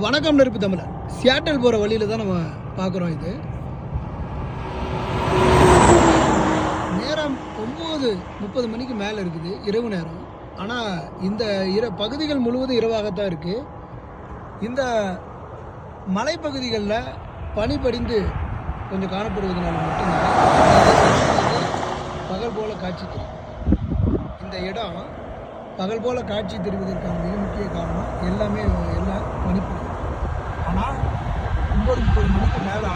வணக்கம் நெருப்பு தமிழர். சியாட்டல் போகிற வழியில் தான் நம்ம பார்க்குறோம் இது. நேரம் ஒம்பது முப்பது மணிக்கு மேலே இருக்குது இரவு நேரம். ஆனால் இந்த இர பகுதிகள் முழுவதும் இரவாகத்தான் இருக்குது இந்த மலைப்பகுதிகளில் பனி படிந்து கொஞ்சம் காணப்படுவதனால மட்டும்தான் பகல் போல காட்சி தெரியும் இந்த இடம் பகல் போல காட்சி தெரிவதற்கான மிக முக்கிய காரணம் எல்லாமே எல்லாம் பனி แพ้เรา